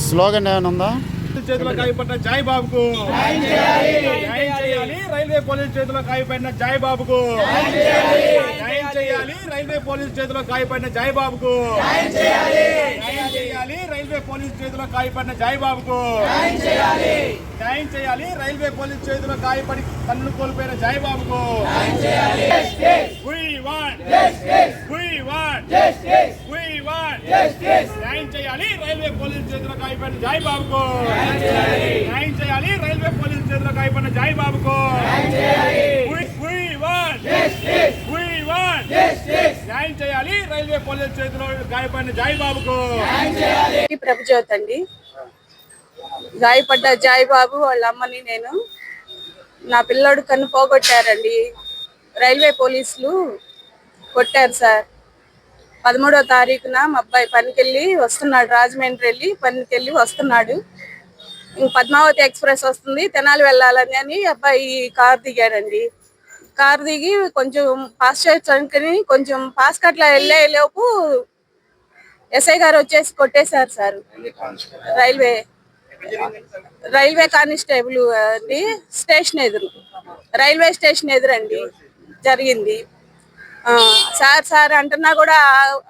Slogan ఏమైనా ఉందా? చేతిలో కాయపడిన జాయ్ బాబుకు న్యాయం చేయాలి. రైల్వే పోలీస్ చేతిలో కాయపడిన జాయ్ బాబుకు న్యాయం చేయాలి. రైల్వే పోలీస్ చేతిలో కాయపడిన జాయ్ బాబుకు న్యాయం చేయాలి. రైల్వే పోలీస్ చేతిలో కాయపడిన జాయ్ బాబుకు న్యాయం చేయాలి. రైల్వే పోలీస్ చేతిలో కాయపడి కన్ను కోల్పోయిన జాయ్ బాబుకు We want. We want. We want. న్యాయం చేయాలి రైల్వే పోలీస్ చేతిలో కాయపడిన జాయ్ బాబుకు. న్యాయం చేయాలి రైల్వే పోలీస్ చేతిలో కాయపడిన జాయ్ బాబుకు. న్యాయం చేయాలి రైల్వే పోలీస్ చేతిలో గాయపడిన జాయ్ బాబుకు. ఈ ప్రభుజ్యోత్ అండి. గాయపడ్డ జాయ్ బాబు వాళ్ళ అమ్మని నేను నా పిల్లోడు కన్ను పోగొట్టారండి. రైల్వే పోలీసులు కొట్టారు సార్. పదమూడో తారీఖున మా అబ్బాయి పనికెళ్ళి వస్తున్నాడు రాజమండ్రి వెళ్ళి పనికెళ్ళి వస్తున్నాడు. ఇంక పద్మావతి ఎక్స్ప్రెస్ వస్తుంది తెనాలి వెళ్ళాలని అని అబ్బాయి కార్ దిగాడండి. కార్ దిగి కొంచెం పాస్ చేయడానికి కొంచెం పాస్ కట్ల వెళ్ళే లోపు ఎస్ఐ గారు వచ్చేసి కొట్టేశారు సార్. రైల్వే రైల్వే కానిస్టేబుల్ అండి స్టేషన్ ఎదురు రైల్వే స్టేషన్ ఎదురండి. జరిగింది. ఆ, సార్ సార్ అంటున్నా కూడా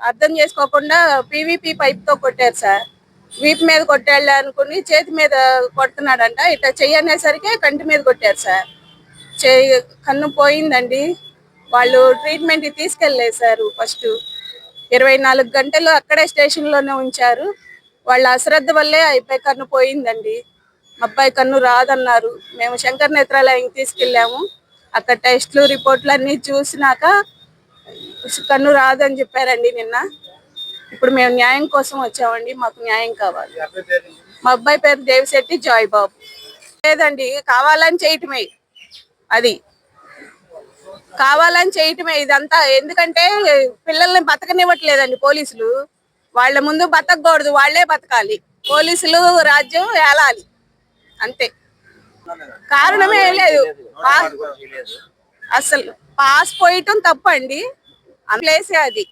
అర్థం చేసుకోకుండా పీవీపీ పైప్తో కొట్టారు సార్. వీపు మీద కొట్టాడు అనుకుని చేతి మీద కొడుతున్నాడంట. ఇట్లా చెయ్యనేసరికి కంటి మీద కొట్టారు సార్. చెయ్యి కన్ను పోయిందండి. వాళ్ళు ట్రీట్మెంట్ తీసుకెళ్ళలేదు సార్ ఫస్ట్. ఇరవై నాలుగు గంటలు అక్కడే స్టేషన్లోనే ఉంచారు. వాళ్ళ అశ్రద్ధ వల్లే అయిపోయి కన్ను పోయిందండి. అబ్బాయి కన్ను రాదన్నారు. మేము శంకర్ నేత్రాలయంకి తీసుకెళ్ళాము. అక్కడ టెస్ట్లు రిపోర్ట్లు అన్ని చూసినాక కన్ను రాదని చెప్పారండి నిన్న. ఇప్పుడు మేము న్యాయం కోసం వచ్చామండి మాకు న్యాయం కావాలి. మా అబ్బాయి పేరు దేవిశెట్టి జాయ్ బాబు. లేదండి కావాలని చేయటమే అది. కావాలని చేయటమే ఇదంతా. ఎందుకంటే పిల్లల్ని బతకనివ్వట్లేదండి పోలీసులు. వాళ్ళ ముందు బతకూడదు వాళ్ళే బతకాలి. పోలీసులు రాజ్యం ఏలాలి. అంతే. కారణమే లేదు. అసలు పాస్ పోయటం తప్పండి. ప్లేసే అది.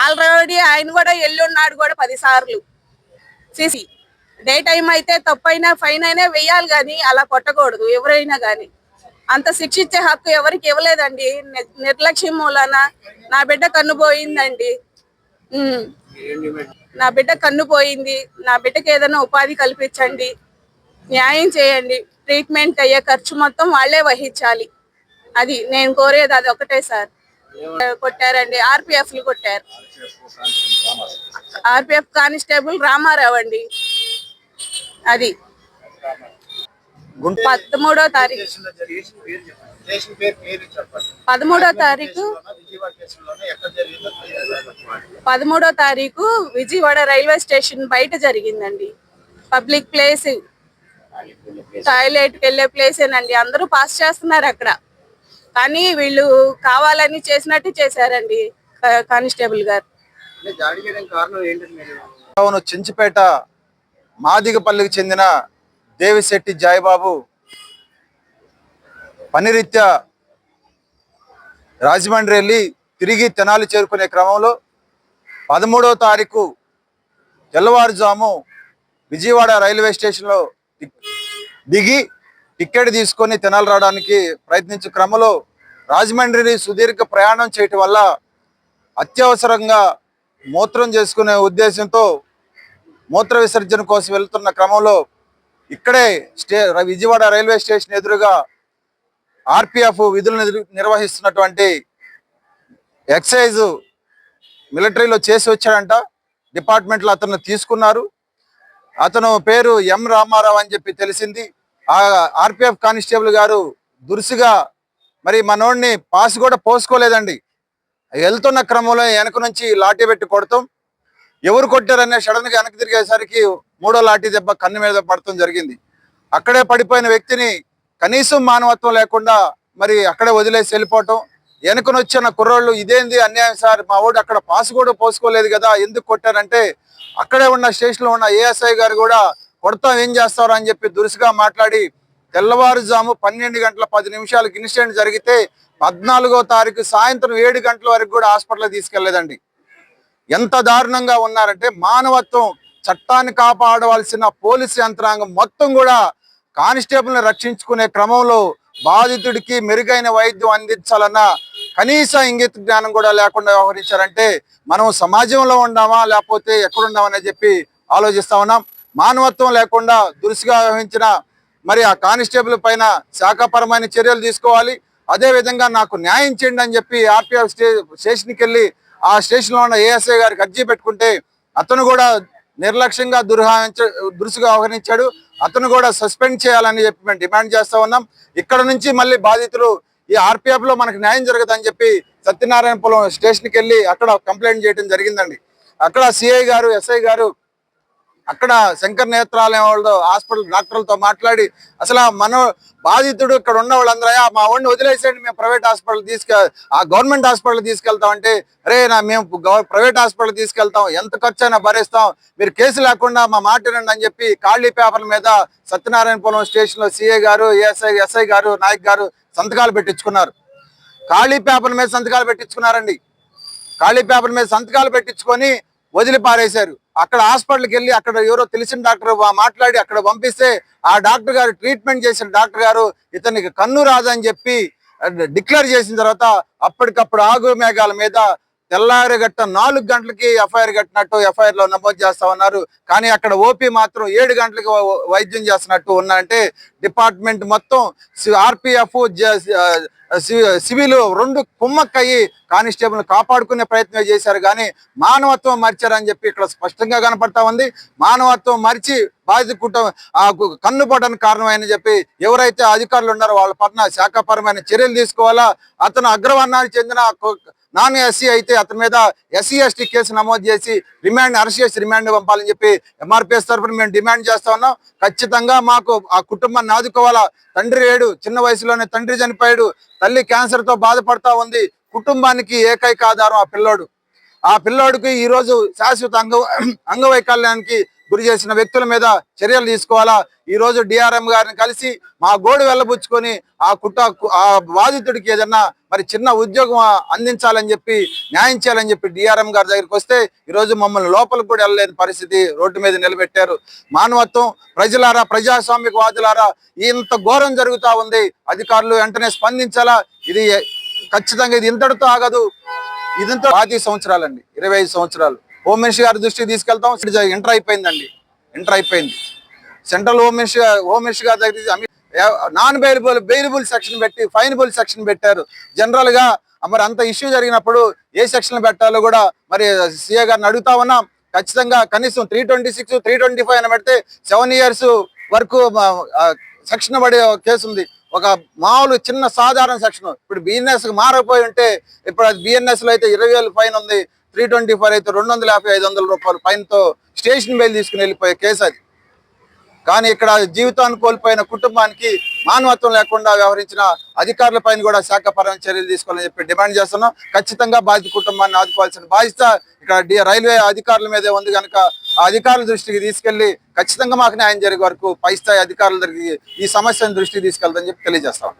ఆల్రెడీ ఆయన కూడా ఎల్లున్నాడు కూడా పది సార్లు సిసి. డే టైం అయితే తప్పైనా ఫైన్ అయినా వెయ్యాలి కానీ అలా కొట్టకూడదు ఎవరైనా కానీ. అంత శిక్షించే హక్కు ఎవరికి ఇవ్వలేదండి. నిర్లక్ష్యం మూలన నా బిడ్డ కన్ను పోయిందండి. నా బిడ్డ కన్ను పోయింది. నా బిడ్డకి ఏదైనా ఉపాధి కల్పించండి. న్యాయం చేయండి. ట్రీట్మెంట్ అయ్యే ఖర్చు మొత్తం వాళ్ళే వహించాలి. అది నేను కోరేది అది ఒకటే సార్. కొట్టారండి. ఆర్పిఎఫ్లు కొట్టారు. ఆర్పిఎఫ్ కానిస్టేబుల్ రామారావు అండి అది పదమూడో తారీఖు. పదమూడో తారీఖు పదమూడో తారీఖు విజయవాడ రైల్వే స్టేషన్ బయట జరిగిందండి. Public place. టాయిలెట్ వెళ్ళే ప్లేసేనండి అందరూ పాస్ చేస్తున్నారు అక్కడ. కానీ వీళ్ళు కావాలని చేసినట్టు చేశారండి కానిస్టేబుల్ గారు. అవును చించిపేట మాదిగపల్లికి చెందిన దేవిశెట్టి జాయిబాబు పనిరీత్యా రాజమండ్రి వెళ్ళి తిరిగి తెనాలి చేరుకునే క్రమంలో పదమూడవ తారీఖు తెల్లవారుజాము విజయవాడ రైల్వే స్టేషన్లో దిగి టికెట్ తీసుకొని తెనాలి రావడానికి ప్రయత్నించే క్రమంలో రాజమండ్రిని సుదీర్ఘ ప్రయాణం చేయటం వల్ల అత్యవసరంగా మూత్రం చేసుకునే ఉద్దేశంతో మూత్ర విసర్జన కోసం వెళ్తున్న క్రమంలో ఇక్కడే స్టే విజయవాడ రైల్వే స్టేషన్ ఎదురుగా ఆర్పిఎఫ్ విధులు నిర్వహిస్తున్నటువంటి ఎక్సైజ్ మిలిటరీలో చేసి వచ్చాడంట. డిపార్ట్మెంట్లో అతను తీసుకున్నారు. అతను పేరు ఎం రామారావు అని చెప్పి తెలిసింది. ఆ ఆర్పిఎఫ్ కానిస్టేబుల్ గారు దురుసుగా మరి మనోడిని పాస్ కూడా పోసుకోలేదండి. వెళ్తున్న క్రమంలో వెనక నుంచి లాఠీ పెట్టి కొడతాం. ఎవరు కొట్టారనే సడన్గా తిరిగేసరికి మూడో లాఠీ దెబ్బ కన్ను మీద పడటం జరిగింది. అక్కడే పడిపోయిన వ్యక్తిని కనీసం మానవత్వం లేకుండా మరి అక్కడే వదిలేసి వెళ్ళిపోవటం. వెనకనొచ్చిన కుర్రోళ్ళు ఇదేంది అన్యాయం సార్? మా వాడు అక్కడ పాస్ కూడా పోసుకోలేదు కదా ఎందుకు కొట్టారంటే అక్కడే ఉన్న స్టేషన్లో ఉన్న ఏఎస్ఐ గారు కూడా కొడతాం ఏం చేస్తారు? అని చెప్పి దురుసుగా మాట్లాడి తెల్లవారుజాము పన్నెండు గంటల పది నిమిషాలకు ఇన్సిడెంట్ జరిగితే పద్నాలుగో తారీఖు సాయంత్రం ఏడు గంటల వరకు కూడా హాస్పిటల్ తీసుకెళ్ళేదండి. ఎంత దారుణంగా ఉన్నారంటే మానవత్వం చట్టాన్ని కాపాడవలసిన పోలీసు యంత్రాంగం మొత్తం కూడా కానిస్టేబుల్ని రక్షించుకునే క్రమంలో బాధితుడికి మెరుగైన వైద్యం అందించాలన్న కనీస ఇంగిత జ్ఞానం కూడా లేకుండా వ్యవహరించారంటే మనం సమాజంలో ఉన్నామా లేకపోతే ఎక్కడున్నామని చెప్పి ఆలోచిస్తా ఉన్నాం. మానవత్వం లేకుండా దురుసుగా వ్యవహరించిన మరి ఆ కానిస్టేబుల్ పైన శాఖపరమైన చర్యలు తీసుకోవాలి. అదే విధంగా నాకు న్యాయం చేయండి అని చెప్పి ఆర్పిఎఫ్ స్టే స్టేషన్కి వెళ్ళి ఆ స్టేషన్లో ఉన్న ఏఎస్ఐ గారికి అర్జీ పెట్టుకుంటే అతను కూడా నిర్లక్ష్యంగా దుర్హావించ దురుసుగా వ్యవహరించాడు. అతను కూడా సస్పెండ్ చేయాలని చెప్పి మేము డిమాండ్ చేస్తా ఉన్నాం. ఇక్కడ నుంచి మళ్ళీ బాధితులు ఈ ఆర్పిఎఫ్లో మనకు న్యాయం జరగదని చెప్పి సత్యనారాయణపురం స్టేషన్కి వెళ్ళి అక్కడ కంప్లైంట్ చేయడం జరిగిందండి. అక్కడ సిఐ గారు ఎస్ఐ గారు అక్కడ శంకర్ నేత్రాలయం వాళ్ళు హాస్పిటల్ డాక్టర్లతో మాట్లాడి అసలు మన బాధితుడు ఇక్కడ ఉన్న వాళ్ళందరూ మా వాడిని వదిలేసేయండి మేము ప్రైవేట్ హాస్పిటల్ తీసుకె ఆ గవర్నమెంట్ హాస్పిటల్ తీసుకెళ్తాం అంటే నా మేము ప్రైవేట్ హాస్పిటల్ తీసుకెళ్తాం ఎంత ఖర్చు అయినా భరిస్తాం మీరు కేసు లేకుండా మా మాట అని చెప్పి ఖాళీ పేపర్ల మీద సత్యనారాయణపురం స్టేషన్లో సిఐ గారు ఎస్ఐ ఎస్ఐ గారు నాయక్ గారు సంతకాలు పెట్టించుకున్నారు. ఖాళీ పేపర్ల మీద సంతకాలు పెట్టించుకున్నారండి. ఖాళీ పేపర్ మీద సంతకాలు పెట్టించుకొని వదిలిపారేశారు. అక్కడ హాస్పిటల్కి వెళ్ళి అక్కడ ఎవరో తెలిసిన డాక్టర్ వా- మాట్లాడి అక్కడ పంపిస్తే ఆ డాక్టర్ గారు ట్రీట్మెంట్ చేసిన డాక్టర్ గారు ఇతనికి కన్ను రాదని చెప్పి డిక్లేర్ చేసిన తర్వాత అప్పటికప్పుడు ఆగు మేఘాల మీద తెల్లారి గట్ట నాలుగు గంటలకి ఎఫ్ఐఆర్ కట్టినట్టు ఎఫ్ఐఆర్లో నమోదు చేస్తా ఉన్నారు. కానీ అక్కడ ఓపీ మాత్రం ఏడు గంటలకి వైద్యం చేస్తున్నట్టు ఉన్నారంటే డిపార్ట్మెంట్ మొత్తం ఆర్పిఎఫ్ సివిల్ రెండు కుమ్మక్కయ్యి కానిస్టేబుల్ కాపాడుకునే ప్రయత్నం చేశారు. కానీ మానవత్వం మరిచారని చెప్పి ఇక్కడ స్పష్టంగా కనపడతా ఉంది. మానవత్వం మరిచి బాధిత కుటుంబం ఆ కు- కారణమైన చెప్పి ఎవరైతే అధికారులు ఉన్నారో వాళ్ళ పట్ల శాఖపరమైన చర్యలు తీసుకోవాలా? అతను అగ్రవర్ణానికి చెందిన నాన్ ఎస్సీ అయితే అతని మీద ఎస్సీ ఎస్టీ కేసు నమోదు చేసి రిమాండ్ అరెస్ట్ చేసి రిమాండ్ పంపాలని చెప్పి ఎంఆర్పిఎస్ తరఫున మేము డిమాండ్ చేస్తా ఉన్నాం. ఖచ్చితంగా మాకు ఆ కుటుంబాన్ని ఆదుకోవాలా. తండ్రి లేడు చిన్న వయసులోనే తండ్రి చనిపోయాడు తల్లి క్యాన్సర్తో బాధపడతా ఉంది. కుటుంబానికి ఏకైక ఆధారం ఆ పిల్లోడు. ఆ పిల్లోడికి ఈరోజు శాశ్వత అంగ అంగవైకల్యానికి గురి చేసిన వ్యక్తుల మీద చర్యలు తీసుకోవాలా. ఈరోజు డిఆర్ఎం గారిని కలిసి మా గోడు వెళ్ళబుచ్చుకొని ఆ కుట ఆ బాధితుడికి ఏదన్నా మరి చిన్న ఉద్యోగం అందించాలని చెప్పి న్యాయం చేయాలని చెప్పి డిఆర్ఎం గారి దగ్గరికి వస్తే ఈ రోజు మమ్మల్ని లోపలికి కూడా వెళ్ళలేని పరిస్థితి రోడ్డు మీద నిలబెట్టారు. మానవత్వం ప్రజలారా ప్రజాస్వామిక వాదులారా ఇంత ఘోరం జరుగుతా ఉంది. అధికారులు వెంటనే స్పందించాలా? ఇది ఖచ్చితంగా ఇది ఇంతటితో ఆగదు. ఇదంతా పాతి సంవత్సరాలండి. ఇరవై ఐదు సంవత్సరాలు. హోమ్ మినిస్టర్ గారి దృష్టికి తీసుకెళ్తాం. ఇంటర్ అయిపోయిందండి. ఇంటర్ అయిపోయింది. Central home minister home minister గారి దగ్గర నాన్ బెయిలబుల్ బెయిలబుల్ సెక్షన్ పెట్టి ఫైనబుల్ సెక్షన్ పెట్టారు. జనరల్గా మరి అంత ఇష్యూ జరిగినప్పుడు ఏ సెక్షన్ పెట్టాలో కూడా మరి సీఏ గారిని అడుగుతా ఉన్నాం. ఖచ్చితంగా కనీసం three twenty six three twenty five అని పెడితే సెవెన్ ఇయర్స్ వరకు సెక్షన్ పడే కేసు ఉంది. ఒక మామూలు చిన్న సాధారణ సెక్షన్ ఇప్పుడు బిఎన్ఎస్ మారకపోయి ఉంటే ఇప్పుడు అది బిఎన్ఎస్లో అయితే ఇరవై వేలు ఫైన్ ఉంది. త్రీ ట్వంటీ ఫైవ్ అయితే రెండు వందల యాభై ఐదు వందల రూపాయలు ఫైన్తో స్టేషన్ బెయిల్ తీసుకుని వెళ్ళిపోయే కేసు అది. కానీ ఇక్కడ జీవితాన్ని కోల్పోయిన కుటుంబానికి మానవత్వం లేకుండా వ్యవహరించిన అధికారుల పైన కూడా శాఖపరమైన చర్యలు తీసుకోవాలని చెప్పి డిమాండ్ చేస్తున్నాం. ఖచ్చితంగా బాధిత కుటుంబాన్ని ఆదుకోవాల్సిన బాధ్యత ఇక్కడ రైల్వే అధికారుల మీదే ఉంది కనుక అధికారుల దృష్టికి తీసుకెళ్ళి ఖచ్చితంగా మాకు న్యాయం జరిగే వరకు పై స్థాయి అధికారుల దగ్గరికి ఈ సమస్యను దృష్టికి తీసుకెళ్తామని చెప్పి తెలియజేస్తాం